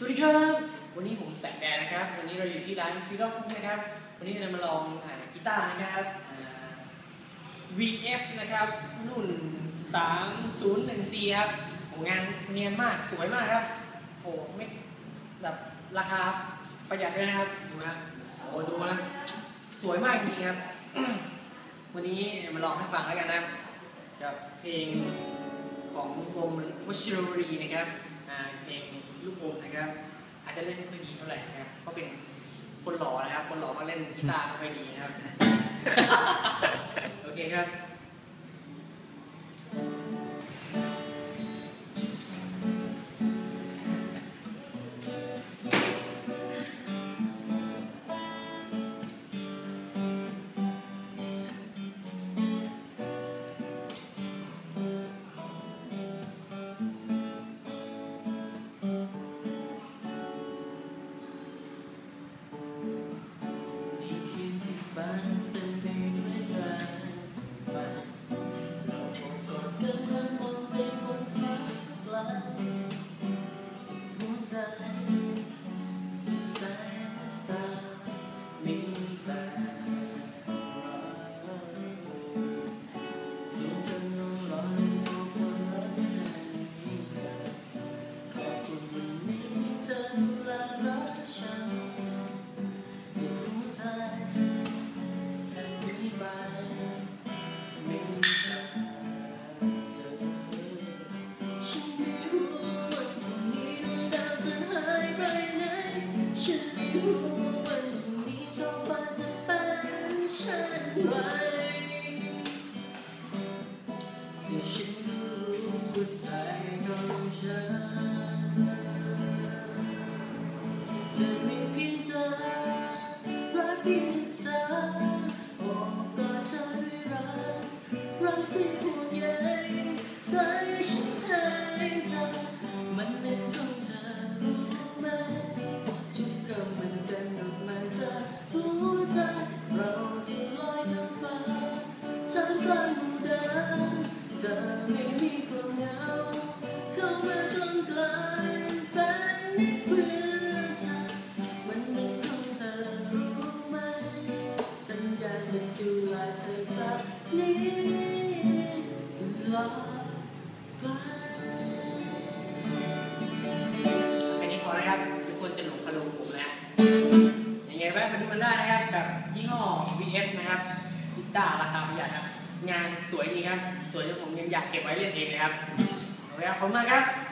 สวัสดีครับ วันนี้ผมแสงแดดนะครับ วันนี้เราอยู่ที่ร้านฟิลล์นะครับ วันนี้เรามาลองอ่ากีตาร์นะครับ VF นะครับ รุ่น 3014 ครับโอ้งานเนียนมาก สวยมากครับโอ้ไม่แบบราคาประหยัดด้วยนะครับ ดูนะโอ้ดูนะ สวยมากจริงครับ วันนี้มาลองให้ฟังแล้วกันนะครับกับเพลงของวงวชิรรีนะครับ เพลงลูกอมนะครับ อาจจะเล่นไม่ค่อยดีเท่าไหร่นะครับเพราะเป็นคนหล่อนะครับ คนหล่อก็เล่นกีตาร์ไม่ค่อยดีนะครับ โอเคครับ รักเพียงเธอโอบกอดเธอด้วยรักรักที่ห่วงใยใจฉันให้เธอมันเป็นของเธอรู้ไหมทุกคำมันเป็นดอกไม้เธอหัวใจเราที่ลอยข้ามฟ้าท่ามกลางหมู่ดาวเธอไม่มีความเหงา เธอจากนี้ตลอดไปแค่นี้พอนะครับทุกคนจะหลงคารุผมแล้วยังไงแวะมาดูกันได้นะครับ กับยี่ห้อ VF นะครับกีตาร์ราคาประหยัดครับ งานสวยจริงครับ สวยจนผมยังอยากเก็บไว้เล่นเองเลยครับโอเคครับขอบคุณมากครับ